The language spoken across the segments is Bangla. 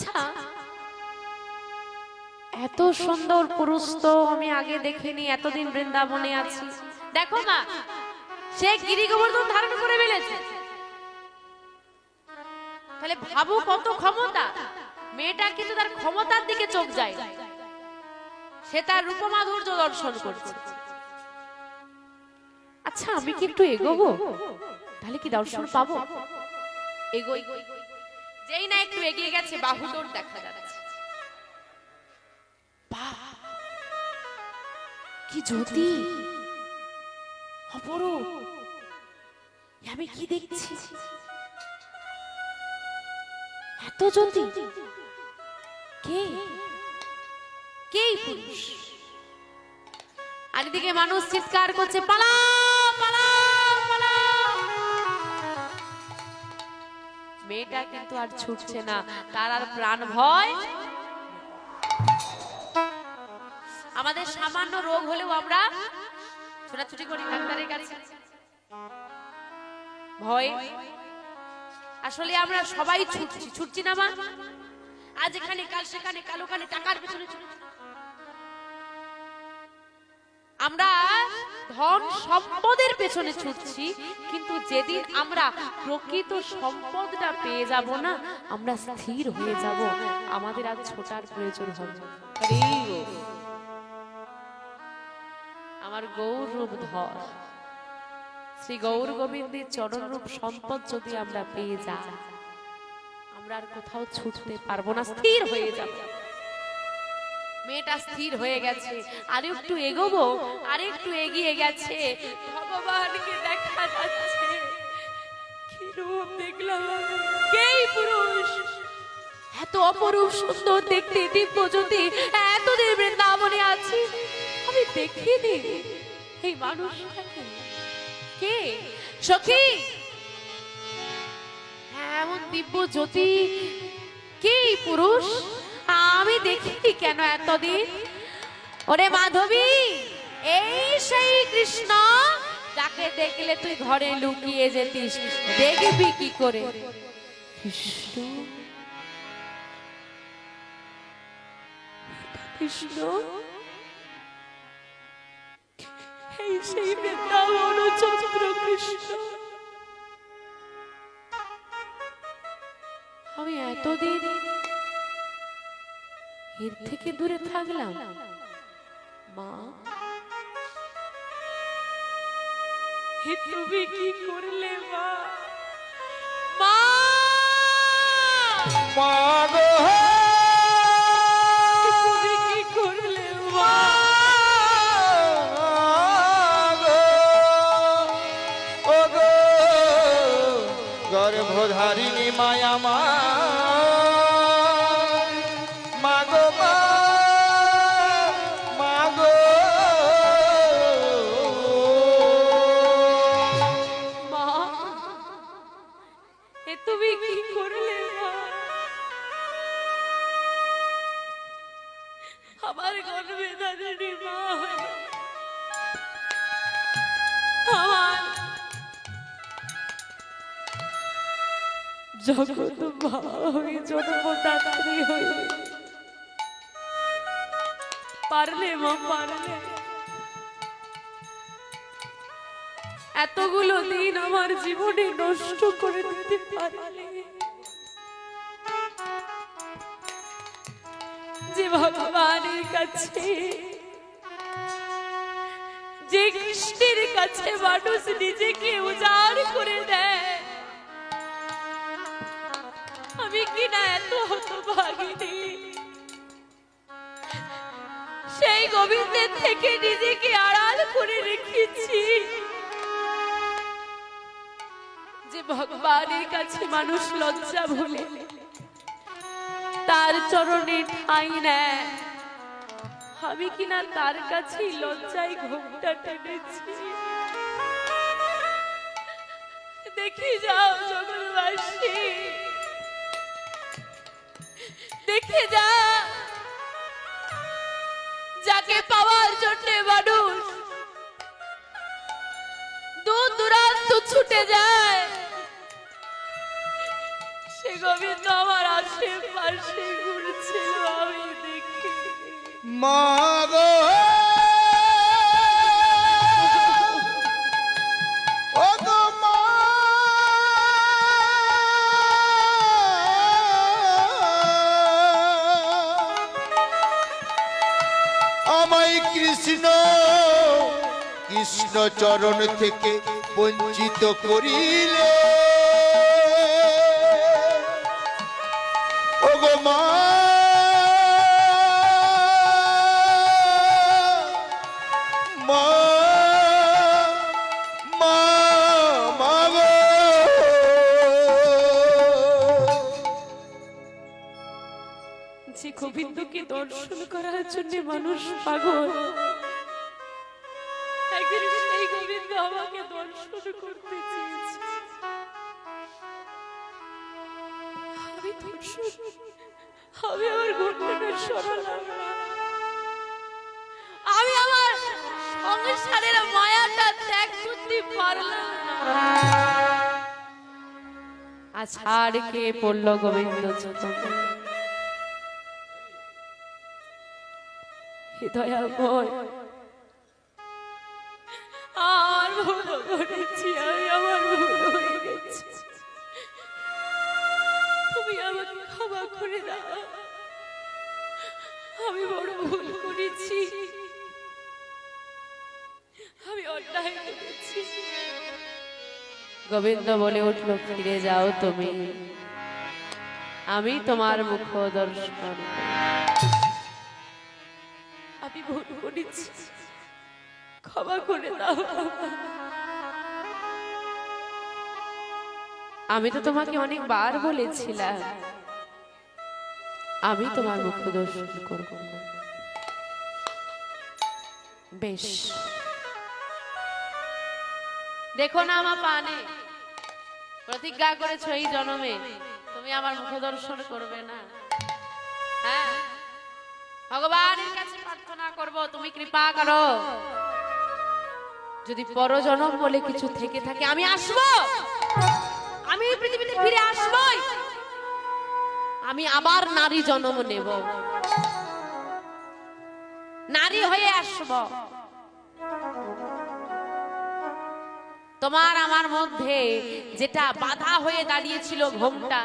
আচ্ছা। এত সুন্দর পুরুষ তো আমি আগে দেখিনি, এতদিন বৃন্দাবনে আছি। দেখো মা, সে গিরি গোবর্ধন ধারণ করে ফেলেছে। তাহলে ভাবো কত ক্ষমতা। মেয়েটা কিন্তু তার ক্ষমতার দিকে চোখ যায়। সে তার রূপমাধুর্য দর্শন করছে। আচ্ছা আমি কি একটু এগোবো? তাহলে কি দর্শন পাবো? এগোই। যেই না একটু এগিয়ে গেছে বাহুদর দেখা যাচ্ছে। কি জ্যোতি অপরূপ। আমি কি দেখছি? এত জ্যোতি। কে? কে পুরুষ? আর এদিকে মানুষ চিৎকার করছে পালা পালাও। মেয়েটা কিন্তু আর ছুটছে না। তার আর প্রাণ ভয়। আমাদের সামান্য রোগ হলেও আমরা ছোটাছুটি করি, ডাক্তারের কাছে। ভয়। আসলে আমরা সবাই ছুটছি ছুটছি না মা। আজ এখানে, কাল সেখানে, কাল ওখানে, টাকার পেছনে আমরা ধন সম্পদের পেছনে ছুটছি কিন্তু যেদিন আমরা প্রকৃত সম্পদটা পেয়ে যাব না আমরা স্থির হয়ে যাব। আমাদের আর ছোটার প্রয়োজন হবে। আমার গৌর রূপ ধর। শ্রী গৌর গোবিন্দের চরণ রূপ সম্পদ যদি আমরা পেয়ে যাই আমরা আর কোথাও ছুটতে পারব না স্থির হয়ে যাব। মেয়েটা স্থির হয়ে গেছে। আর একটু এগোবো? আর একটু এগিয়ে গেছে। ভগবানকে দেখা যাচ্ছে। কি রূপ দেখলাম পুরুষ? এত অপরূপ সুন্দর দেখতে দিব্য জ্যোতি আমি দেখিনি। এই মানুষটাকে। কে? সখী? হ্যাঁ, এমন দিব্য জ্যোতি। কে পুরুষ? আমি দেখিনি কেন এতদিন? ওরে মাধবী, এই সেই কৃষ্ণ যাকে দেখলে তুই ঘরে লুকিয়ে যেতিস, দেখবি কি করে? কৃষ্ণ? সেই আমি এতদিন এর থেকে দূরে থাকলাম। মা? হে তুমি কি করলে মা? মা মাগো এতগুলো দিন আমার জীবনে নষ্ট করে দিতে পারলে? যে ভগবানের কাছে, যে কৃষ্ণের কাছে মানুষ নিজেকে উজাড় করে দেয়, আমি কিনা এত হতভাগিনী? সেই গোবিন্দের থেকে নিজেকে আড়াল করে রেখেছি। যে ভগবানের কাছে মানুষ লজ্জা ভুলে। তার চরণে ঠাঁই নেয়। আমি কিনা তার কাছে লজ্জায় ঘোমটা টেনেছি? দেখি যাও জগৎবাসী দেখে যা যাকে পাওয়ার জন্য মানুষ দূর দূরান্ত আশেপাশে আমি দেখি। ও গো আমায় কৃষ্ণ কৃষ্ণ চরণ থেকে বঞ্চিত করিলে। যে গোবিন্দকে দর্শন করার জন্য মানুষ পাগল। একদিন সেই গোবিন্দ আমাকে দর্শন করতে চেয়েছে। আমি দর্শন আমি আমার ঘটনাটা সরালাম আমি আমার সংসারের মায়াটা ত্যাগ করতে পারলাম আছাড় পড়ল গোবিন্দ চতুর্থ? আর করেছি, আমি আমার হয়ে গেছে। তুমি আমাকে ক্ষমা করে দাও। আমি বড় ভুল করেছি। আমি অন্যায় করেছি। গোবিন্দ বলে উঠল, ফিরে যাও তুমি। আমি তোমার মুখ দর্শন। আমি ভুল করেছি ক্ষমা করে দাও। আমি তো তোমাকে অনেকবার বলেছিলাম। আমি তোমার মুখ দর্শন করব। না বেশ। দেখো না আমার পানে। প্রতিজ্ঞা করেছ এই জন্মে। তুমি আমার মুখ দর্শন করবে না। হ্যাঁ? ভগবানের কাছে প্রার্থনা করব, তুমি কৃপা করো। যদি পরজনম বলে কিছু থেকে থাকে, আমি আসব। আমি এই পৃথিবীতে ফিরে আসবই। আমি আবার নারী জন্ম নেব। নারী হয়ে আসব। তোমার আমার মধ্যে যেটা বাধা হয়ে দাঁড়িয়েছিল ঘোমটা,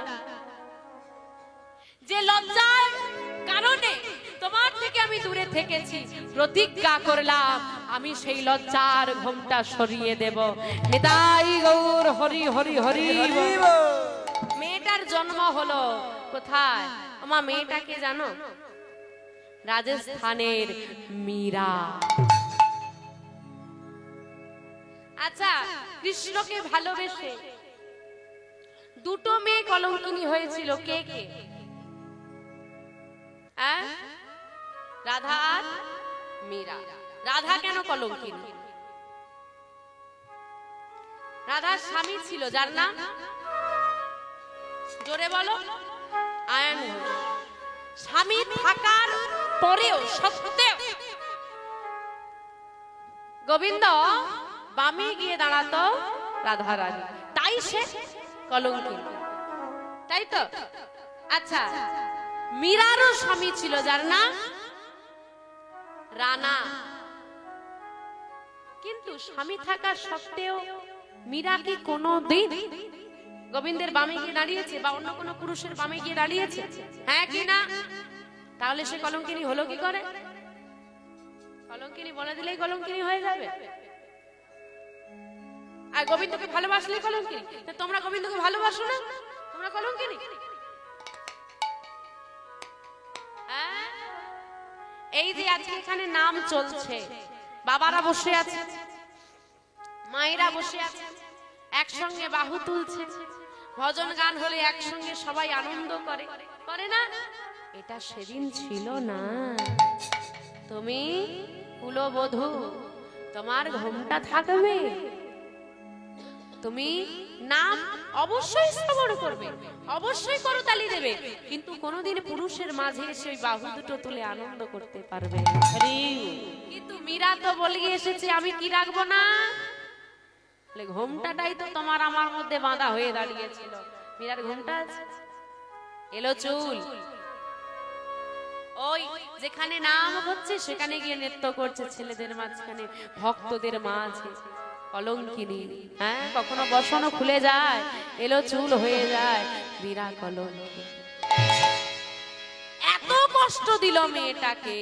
যে লজ্জার কারণে তোমার থেকে আমি দূরে থেকেছি। প্রতিজ্ঞা করলাম আমি সেই লজ্জার ঘোমটা সরিয়ে দেব। নিতাই গৌর হরি হরি হরি মেয়েটার জন্ম হলো কোথায়? আমার মেয়েটাকে জানো? রাজস্থানের মীরা। আচ্ছা কৃষ্ণকে ভালোবেসে দুটো মেয়ে কলঙ্কিনী হয়েছিল কে কে? আহ? রাধা আর মীরা। রাধা কেন কলঙ্কিনী? রাধার স্বামী ছিল যার নাম? জোরে বলো আয়ন স্বামী থাকার পরেও সত্ত্বেও। গোবিন্দ বামে গিয়ে দাঁড়াতো রাধা রানী। তাই সে কলঙ্কিনী। তাই তো? আচ্ছা মীরারও স্বামী ছিল যার নাম? রানা। কিন্তু স্বামী থাকার সত্ত্বেও মীরা কি কোনো দিন গোবিন্দের বামে গিয়ে দাঁড়িয়েছে বা অন্য কোনো পুরুষের বামে গিয়ে দাঁড়িয়েছে? হ্যাঁ কি না? তাহলে সে কলঙ্কিনী হলো কি করে? কলঙ্কিনী বলে দিলেই কলঙ্কিনী হয়ে যাবে। আর গোবিন্দকে ভালোবাসলে কলঙ্কিনী? তোমরা গোবিন্দকে ভালোবাসো না? তোমরা কলঙ্কিনী? হ্যাঁ? এই যে আজকে এখানে নাম চলছে, বাবারা বসে আছে, মায়েরা বসে আছে, একসঙ্গে বাহু তুলছে, ভজন গান হলে একসঙ্গে সবাই আনন্দ করে করে না? এটা সেদিন ছিল না। তুমি কুলবধূ, তোমার ঘোমটা থাকবে? তুমি নাম অবশ্যই শ্রবণ করবে অবশ্যই করতালি দেবে কিন্তু কোনোদিন পুরুষের মাঝে এসে ওই বাহু দুটো তুলে আনন্দ করতে পারবে। কিন্তু মীরা তো বলে এসেছে আমি কি রাখব না? ঘোমটাটাই তো তোমার আমার মধ্যে বাঁধা হয়ে দাঁড়িয়েছিল। মীরার ঘোমটা আছে? এলো চুল। ওই যেখানে নাম হচ্ছে সেখানে গিয়ে নৃত্য করছে ছেলেদের মাঝখানে ভক্তদের মাঝে। কলঙ্কিনী হ্যাঁ? কখনো বসনো খুলে যায়, এলো চুল হয়ে যায় মীরা কলঙ্কি এত কষ্ট দিল মেয়েটাকে।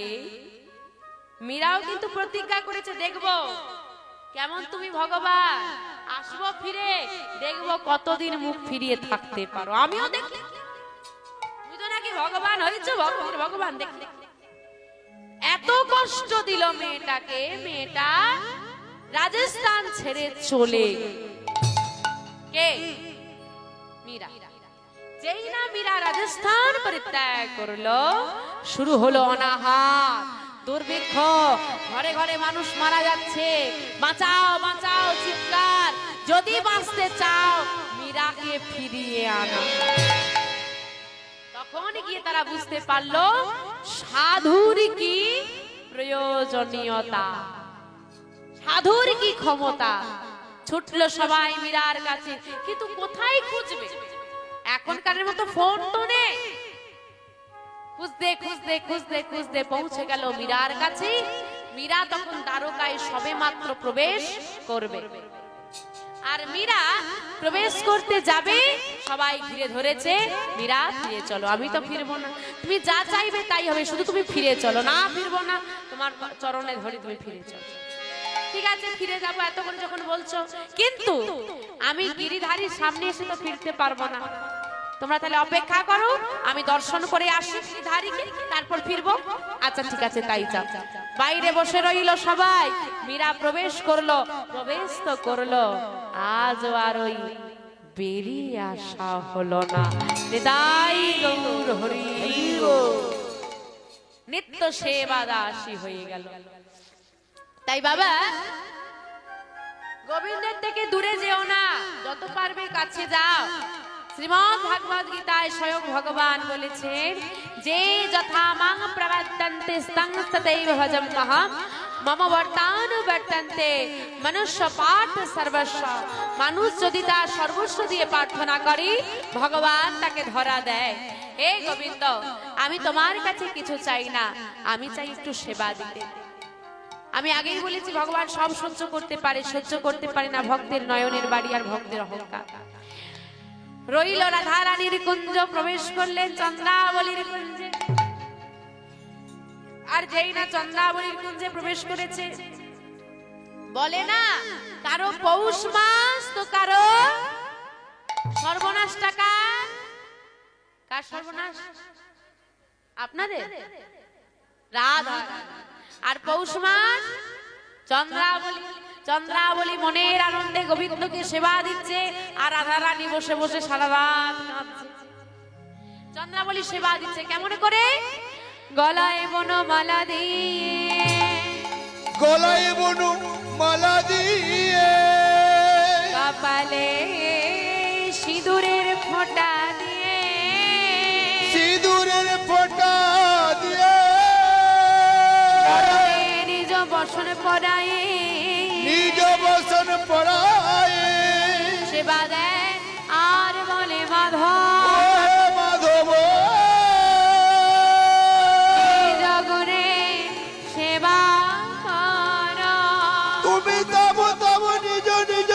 মীরাও কিন্তু প্রতিজ্ঞা করেছে, দেখব, কেমন তুমি ভগবান? আসব ফিরে, দেখব কতদিন মুখ ফিরিয়ে থাকতে পারো। আমিও দেখি। তো নাকি ভগবান হয়েছো, ভগবান ভগবান দেখ এত কষ্ট দিল মেয়েটাকে। মেয়েটা রাজস্থান ছেড়ে চলে। কে? মীরা। যেই না মীরা রাজস্থান পরিত্যাগ করল শুরু হলো অনাহার। দুর্ভিক্ষ ঘরে ঘরে মানুষ মারা যাচ্ছে। বাঁচাও বাঁচাও চিৎকার। যদি বাঁচতে চাও মীরাকে ফিরিয়ে আনা। তখন গিয়ে তারা বুঝতে পারল সাধুর কি প্রয়োজনীয়তা। সাধুর কি ক্ষমতা? ছুটলো সবাই মীরার কাছে, কিন্তু কোথায় খুঁজবে? এখনকার মতো ফোন তো নেই। খুঁজতে খুঁজতে খুঁজতে খুঁজতে পৌঁছে গেল মীরার কাছে। মীরা তখন দ্বারকায় সবে মাত্র প্রবেশ করবে। আর মীরা প্রবেশ করতে যাবে, সবাই ঘিরে ধরেছে, মীরা ফিরে চলো। আমি তো ফিরবো না। তুমি যা চাইবে তাই হবে, শুধু তুমি ফিরে চলো। না ফিরবো না, তোমার চরণে ধরে তুমি ফিরে চলো। ঠিক আছে, ফিরে যাব এত করে যখন বলছো। কিন্তু আমি গিরিধারীর সামনে এসে তো ফিরতে পারব না। তোমরা তাহলে অপেক্ষা করো, আমি দর্শন করে আসি গিরিধারীকে, তারপর ফিরবো। আচ্ছা ঠিক আছে, তাই যাও। বাইরে বসে রইল সবাই। মীরা প্রবেশ করল, প্রবেশ তো করল। আজ আর ওই বেরিয়ে আসা হলো না। নিতাই গৌর হরি। নিত্য সেবা দাসী হয়ে গেল। তাই বাবা, গোবিন্দের থেকে দূরে যেও না, যত পারবে কাছে যাও। শ্রীমদ ভাগবত গীতায় স্বয়ং ভগবান বলেছেন, যে যথা মাং প্রবর্তন্তে স্তং ততৈব ভজম মহাম, মম বর্তান বর্তন্তে মনুষ্য পাঠ সর্বস্ব। মানুষ যদি তার সর্বস্ব দিয়ে প্রার্থনা করি, ভগবান তাকে ধরা দেয়। হে গোবিন্দ, আমি তোমার কাছে কিছু চাই না, আমি চাই একটু সেবা দিতে। আমি আগেই বলেছি, ভগবান সব সহ্য করতে পারে, সহ্য করতে পারে না, ভক্তের নয়নের বাড়ি আর ভক্তের অহংকার। রইল রাধা রানীর কুঞ্জ, প্রবেশ করলেন চন্দ্রাবলীর কুঞ্জে। আর যেই না চন্দ্রাবলীর কুঞ্জে প্রবেশ করেছে, বলে না, কারও পৌষ মাস তো কারও সর্বনাশ টাকা। কার সর্বনাশ? আপনাদের? রাধা। আর পৌষ মাস চন্দ্রাবলী চন্দ্রাবলী মনের আনন্দে গোবিন্দকে সেবা দিচ্ছে আর রাধা রানী বসে বসে সারা রাত কাঁদছে। চন্দ্রাবলী সেবা দিচ্ছে কেমন করে? গলায় বনমালা দিয়ে। গলায় বনু মালা দিয়ে। কপালে সিঁদুরের ফোঁটা বসন পরায়। নিজ বসন পড়ায় সেবা দেয় আর বলে মাধব। মাধব জগরে সেবা কর। তুমি তব তব নিজ নিজ।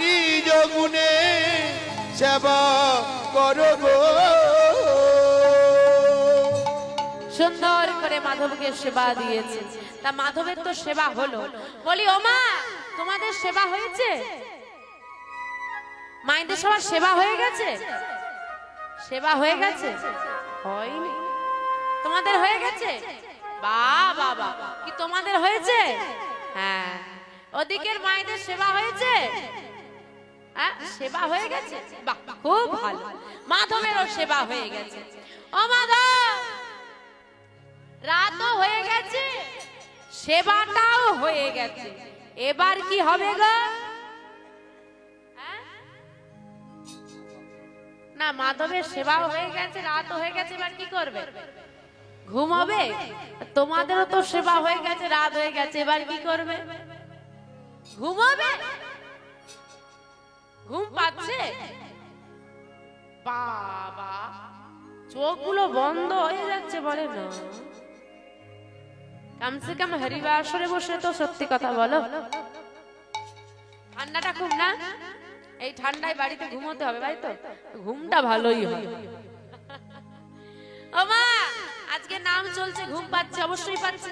নিজ গুণে সেবা করব মাধবকে সেবা দিয়েছে। তা মাধবের তো সেবা হলো। বলি ওমা তোমাদের সেবা হয়েছে? মায়েদের সবার সেবা হয়ে গেছে? সেবা হয়ে গেছে? হয়নি। তোমাদের হয়ে গেছে? বা বাবা, কি তোমাদের হয়েছে? হ্যাঁ। ওদিকের মায়েদের সেবা হয়েছে? হ্যাঁ সেবা হয়ে গেছে? খুব ভালো। মাধবেরও সেবা হয়ে গেছে। ও মাধব! রাতও হয়ে গেছে, সেবাটাও হয়ে গেছে। এবার কি হবে গো? হ্যাঁ? না, মাধবের সেবাও হয়ে গেছে, রাতও হয়ে গেছে, এবার কি করবে? ঘুমাবে? তোমাদেরও তো সেবা হয়ে গেছে, রাত হয়ে গেছে, এবার কি করবে? ঘুমাবে? ঘুম পাচ্ছে? বাবা, চোখগুলো বন্ধ হয়ে যাচ্ছে বলে না? কমসে কম হরিবাসরে বসে তো সত্যি কথা বলো। ঠান্ডাটা খুব না? এই ঠান্ডায় বাড়িতে ঘুমোতে হবে, ভাই তো। ঘুমটা ভালোই হয়। ও আজকে নাম চলছে ঘুম পাচ্ছে, অবশ্যই পাচ্ছে।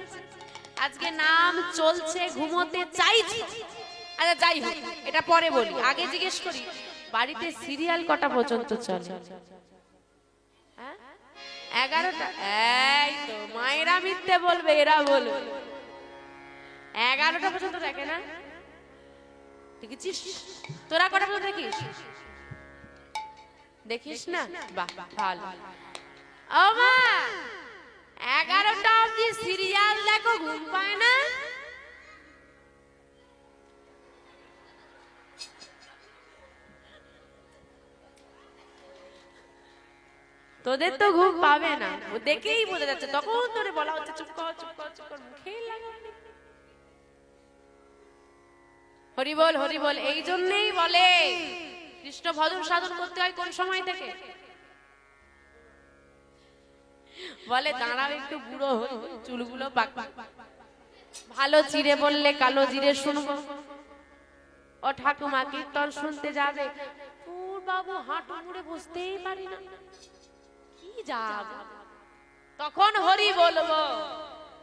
আজকে নাম চলছে ঘুমোতে চাইছি। আচ্ছা যাই হোক, এটা পরে বলি। আগে জিজ্ঞেস করি, বাড়িতে সিরিয়াল কটা পর্যন্ত চলে? এগারোটা? এই তো, মায়েরা মিথ্যে বলবে, এরা বলবে। এগারোটা পর্যন্ত দেখে না? দেখেছিস? তোরা কটা পর্যন্ত দেখিস? দেখিস না? বাহ, ভালো। ও মা! এগারোটা অব্দি সিরিয়াল দেখো, ঘুম পায় না? তোদের তো ঘুম পাবে না ও দেখেই বোঝা যাচ্ছে তখন তোরে বলা হচ্ছে চুপ কর চুপ কর চুপ কর মুখেই লাগাবি হরি বল হরি বল এই জন্যই বলে কৃষ্ণ ভজন সাধন করতে হয় কোন সময় থেকে বলে দাঁড়াও একটু বুড়ো হই চুলগুলো পাক ভালো চিড়ে বললে কালো জিরে শুনব ও ঠাকুমা কীর্তন শুনতে যাবে বাবু হাঁটু মুড়ে বুঝতেই পারি না যাব তখন হরি বলব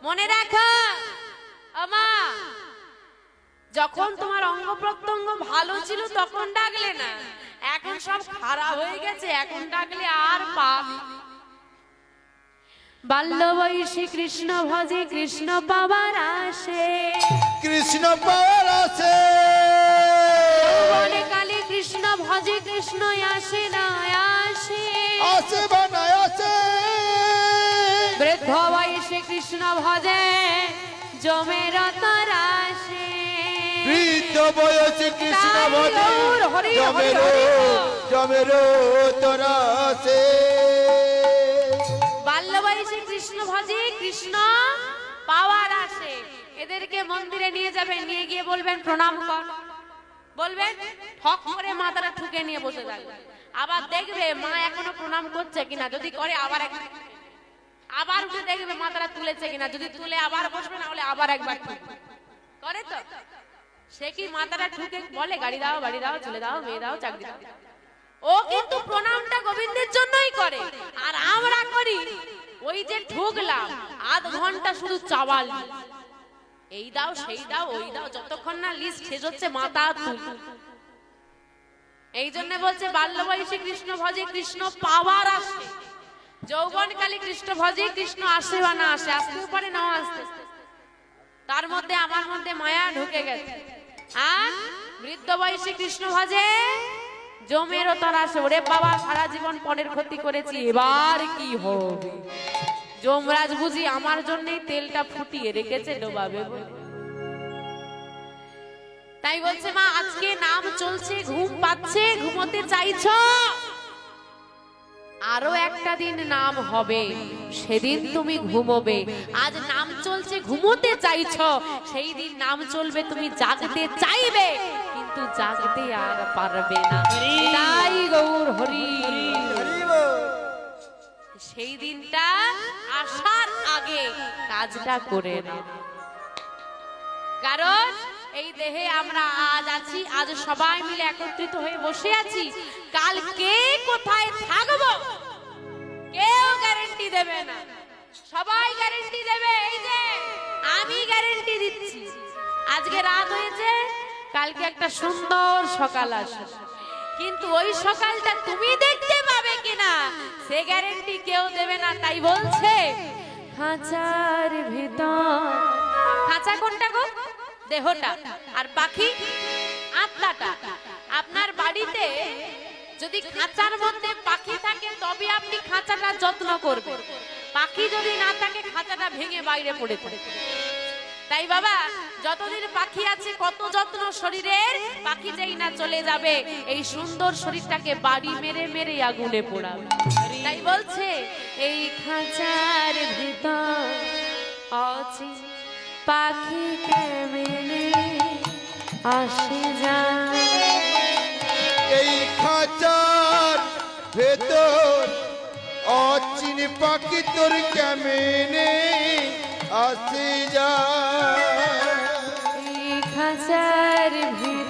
মনে রাখো আমা যখন তোমার অঙ্গ প্রত্যঙ্গ ভালো ছিল তখন ডাকলে না। এখন সব খারাপ হয়ে গেছে এখন ডাকলে আর পাপ। বাল্য বয়সী কৃষ্ণ ভজে কৃষ্ণ পাবার আসে। কৃষ্ণ পাওয়ার আছে বনে কালে কৃষ্ণ ভজে কৃষ্ণ আসে না আসে। আছে বানায় ভজে জমের তরাসে বৃদ্ধ বয়সে কৃষ্ণ ভজে জমের। জমের তোরা আছে বাল্য বয়সে কৃষ্ণ ভজে কৃষ্ণ পাওয়ার আসে। এদেরকে মন্দিরে নিয়ে যাবেন নিয়ে গিয়ে বলবেন প্রণাম কর। বলবেন ঠক করে মাথাটা ঠুকে নিয়ে বসে থাকবে। আবার দেখবে মা এখনও প্রণাম করছে কিনা যদি করে আবার আবার উঠে দেখবে মাথাটা তুলেছে কিনা। যদি তুলে আবার বসবে, না হলে আবার একবার করে তো? সে কি মাথাটা ঠুকে বলে, গাড়ি দাও, বাড়ি দাও, ছেলে দাও, মেয়ে দাও, চাকরি দাও। ও কিন্তু প্রণামটা গোবিন্দের জন্যই করে। আর আমরা করি ওই যে ঢুকলাম আধ ঘণ্টা শুধু চাওয়াল। এই দাও, সেই দাও, ওই দাও, যতক্ষণ না লিস্ট শেষ হচ্ছে, মাথা তুল। এই জন্য বলছে বাল্য বয়সে কৃষ্ণ ভজে কৃষ্ণ পাওয়ার আসে। কৃষ্ণ ভজে কৃষ্ণ আসে বা না আসে পারে আসতে। তার মধ্যে আমার মধ্যে মায়া ঢুকে গেছে। আর বৃদ্ধ বয়সে কৃষ্ণ ভজে জমেরও তার আসে, ওরে বাবা, সারা জীবন ক্ষতি করেছি, এবার কি হবে? যমরাজ বুঝি আমার জন্যই তেলটা ফুটিয়ে রেখেছে, ডোবাবে তাই বলছে, মা, আজকে নাম চলছে, ঘুম পাচ্ছে, ঘুমোতে চাইছো? আরও একটা দিন নাম হবে, সেদিন তুমি ঘুমোবে। আজ নাম চলছে, ঘুমোতে চাইছো, সেই দিন নাম চলবে, তুমি জাগতে চাইবে, কিন্তু জাগতে আর পারবে না। তাই গৌর হরি। সেই দিনটা আসার আগে কাজটা করে না কারণ এই দেহে আমরা আজ আছি, আজ সবাই মিলে একত্রিত হয়ে বসে আছি। কাল কে কোথায় থাকব? কেউ গ্যারেন্টি দেবে না। সবাই গ্যারেন্টি দেবে, এই যে আমি গ্যারেন্টি দিচ্ছি। আজকে রাত হয়েছে, কালকে একটা সুন্দর সকাল আসবে। কিন্তু ওই সকালটা তুমি দেখতে পাবে কিনা, সে গ্যারেন্টি কেউ দেবে না, তাই বলছে, খাঁচার ভিতর। খাঁচা কোনটা গো? দেহটা। আর পাখি আত্মাটা। আপনার বাড়িতে যদি খাঁচার মধ্যে পাখি থাকে, তবে আপনি খাঁচাটা যত্ন করবেন। পাখি যদি না থাকে, খাঁচাটা ভেঙে বাইরে পড়ে থাকে তাই বাবা, যতদিন পাখি আছে, কত যত্ন শরীরের পাখি যেই না চলে যাবে, এই সুন্দর শরীরটাকে বাড়ি মেরে মেরে আগুনে পোড়াবে। তাই বলছে, এই খাঁচার ভিতর আছে পাখি কেমনে আসে যায় এই খাঁচার ভেতর অচিন পাখি তোর কেমনে আসে যায় এই খাঁচার ভিতর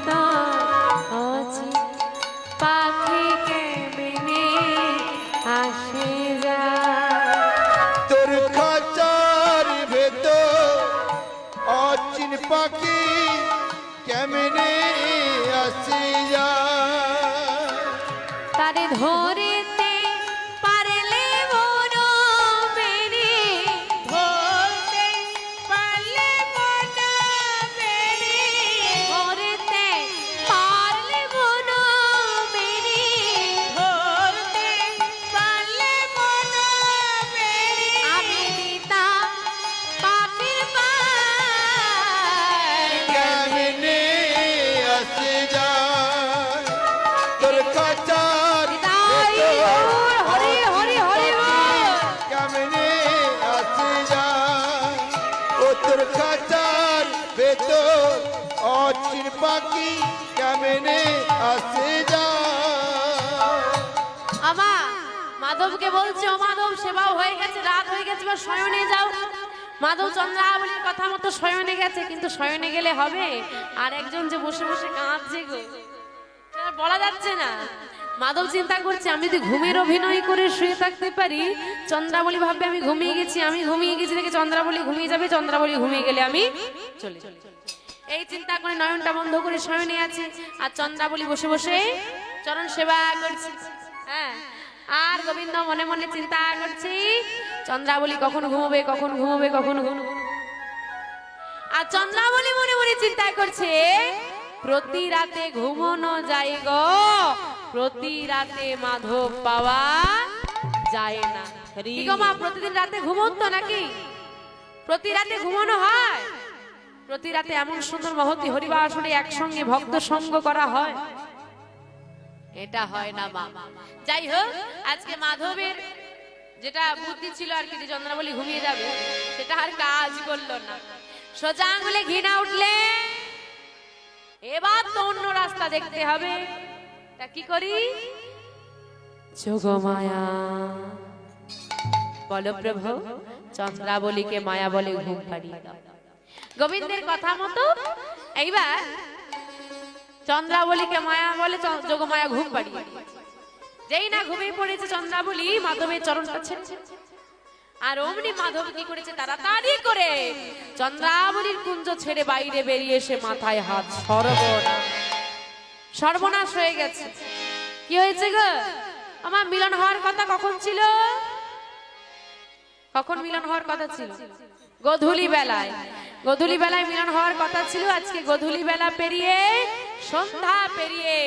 মাধব কথা মতো শয়নে গেছে, কিন্তু শয়নে গেলে হবে? আর একজন যে বসে বসে কাঁদছে গো। বলা যাচ্ছে না। মাধব চিন্তা করছে, আমি যদি ঘুমের অভিনয় করে শুয়ে থাকতে পারি, চন্দ্রাবলী ভাববে, আমি ঘুমিয়ে গেছি, আমি ঘুমিয়ে গেছি দেখে চন্দ্রাবলী ঘুমিয়ে যাবে, চন্দ্রাবলী ঘুমিয়ে গেলে আমি চলে। এই চিন্তা করে নয়নটা বন্ধ করে শয়নে আছে, আর চন্দ্রাবলী বসে বসে চরণ সেবা করছে। হ্যাঁ আর গোবিন্দ মনে মনে চিন্তা করছি, চন্দ্রাবলী কখন ঘুমোবে কখন ঘুমোবে কখন ঘুমোবে। আর চন্দ্রাবলী মনে মনে চিন্তা করছে, প্রতি রাতে ঘুমোনো যায় গো। প্রতি রাতে মাধব পাওয়া যায় না। মা, প্রতিদিন রাতে ঘুমন্ত নাকি? প্রতি রাতে ঘুমানো হয়? প্রতি রাতে এমন সুন্দর মহতি হরিবাসনে একসঙ্গে ভক্ত সঙ্গ করা হয়? এটা হয় না মা। যাই হোক, আজকে মাধবের যেটা বুদ্ধি ছিল আর কি চন্দ্রাবলী ঘুমিয়ে যাবে, সেটা আর কাজ করল না। সোজা আঙুলে ঘৃণা উঠলে এবার তো অন্য রাস্তা দেখতে হবে। তা কি করি? যোগমায়া। বলো প্রভু, চন্দ্রাবলীকে মায়া বলে ঘুম পাড়িয়ে দাও। গোবিন্দের কথা মতো এইবার চন্দ্রাবলীকে মায়া বলে যোগমায়া ঘুম পাড়িয়ে। যেই না ঘুমিয়ে পড়েছে চন্দ্রাবলী, মাধবের চরণটা ছেড়েছে আর অমনি মাধব কি করেছে? তাড়াতাড়ি করে। চন্দ্রাবলীর কুঞ্জ ছেড়ে বাইরে বেরিয়ে এসে মাথায় হাত সর্বনাশ সর্বনাশ হয়ে গেছে। কি হয়েছে গো? আমার মিলন হওয়ার কথা কখন ছিল? কখন মিলন হওয়ার কথা ছিল? গধূলি বেলায়। গধূলি বেলায় মিলন হওয়ার কথা ছিল। আজকে গধূলি বেলা পেরিয়ে সন্ধ্যা পেরিয়ে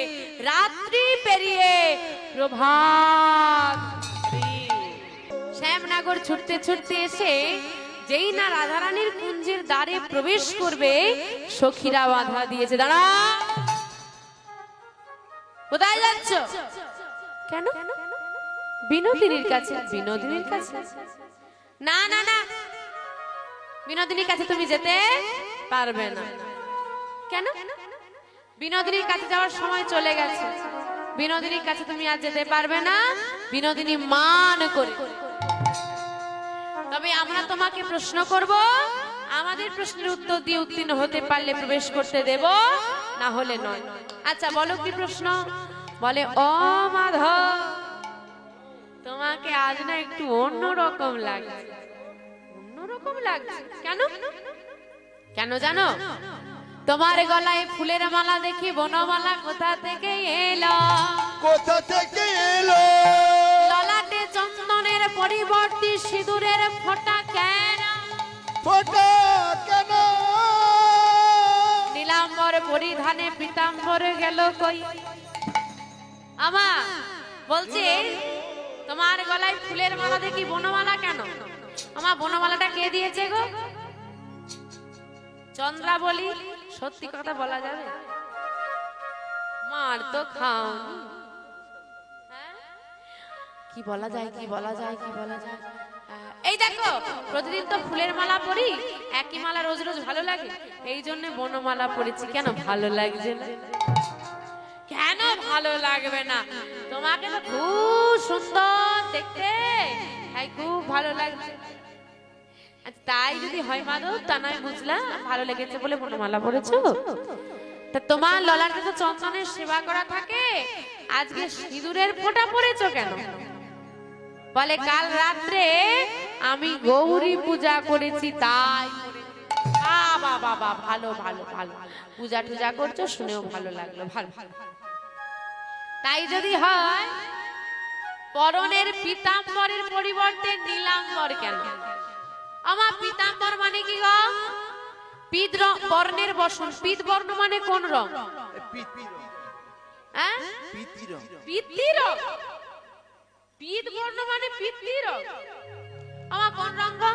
রাত্রি পেরিয়ে প্রভাত। শ্যামনগর ছুটতে ছুটতে এসে যেই না রাধারানীর কুঞ্জের দ্বারে প্রবেশ করবে, সখীরা বাধা দিয়েছে, দাঁড়া! কোথায় যাচ্ছ? কেন? বিনোদিনীর কাছে বিনোদিনীর কাছে? না না না। বিনোদিনীর কাছে তুমি যেতে পারবে না। কেন? বিনোদিনীর কাছে যাওয়ার সময় চলে গেছে। বিনোদিনীর কাছে তুমি আর যেতে পারবে না। বিনোদিনী মান করে। তবে আমরা তোমাকে প্রশ্ন করব আমাদের প্রশ্নের উত্তর দিয়ে উত্তীর্ণ হতে পারলে প্রবেশ করতে দেব? না হলে নয়। আচ্ছা বলো কি প্রশ্ন? বলে মাধব তোমাকে আজ না একটু অন্য রকম লাগছে। অন্যরকম লাগছে? কেন? কেন জানো? তোমার গলায় ফুলের মালা দেখি বনমালা কোথা থেকে এলো? কোথা থেকে এলো? ললাটে চন্দনের পরিবর্তে সিঁদুরের ফোঁটা কেন? ফোটা কেন? নীলাম্বর পরিধানে পীতাম্বর গেল কই? আমা বলছি তোমার গলায় ফুলের মালা দেখি বনমালা কেন? আমার বনমালাটা কে দিয়েছে গো? চন্দ্রা বলি সত্যি কথা বলা যাবে? মার তো খাওনি। হ্যাঁ? কি বলা যায় কি বলা যায় কি বলা যায়? এই দেখো প্রতিদিন তো ফুলের মালা পরি একই মালা রোজ রোজ ভালো লাগে। এই জন্য বনমালা পরেছি কেন ভালো লাগছে না? কেন ভালো লাগবে না? তোমাকে তো খুব সুন্দর দেখতে। হ্যাঁ খুব ভালো লাগছে। আচ্ছা, তাই যদি হয় মাধব তা নয় বুঝলাম ভালো লেগেছে বলে বনমালা পড়েছো তা তোমার ললাটে তো চন্দনের সেবা করা থাকে। আজকে সিঁদুরের ফোঁটা পড়েছো কেন? বলে কাল রাত্রে আমি গৌরী পূজা করেছি তাই। বাবা বাবা ভালো ভালো ভালো। পূজা টুজা করছ শুনেও ভালো লাগল ভালো তাই যদি হয় পরনের পিতাম্বরের পরিবর্তে নীলাম্বর কেন? আমার পিতাম্বর মানে কি গো? পিত বর্ণের বসন। পিত বর্ণ মানে কোন রং? হ্যাঁ? পিতৃ রং। পিত বর্ণ মানে পিতৃ রং আমার কোন রং গো?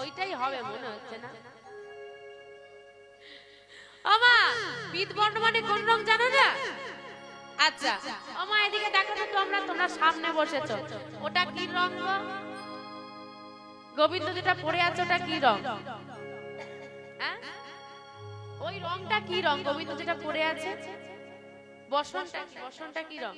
ওইটাই হবে, মনে হচ্ছে না। আমা, পিত বর্ণ মানে কোন রং জানো না? আচ্ছা আমা এদিকে দেখো তো তোমরা তোমরা সামনে বসেছো। ওটা কি রং গো? গোবিন্দ যেটা পরে আছে, ওটা কি রং? হ্যাঁ? ওই রংটা কি রং? গোবিন্দ যেটা পরে আছে। বসনটা বসনটা কি রং?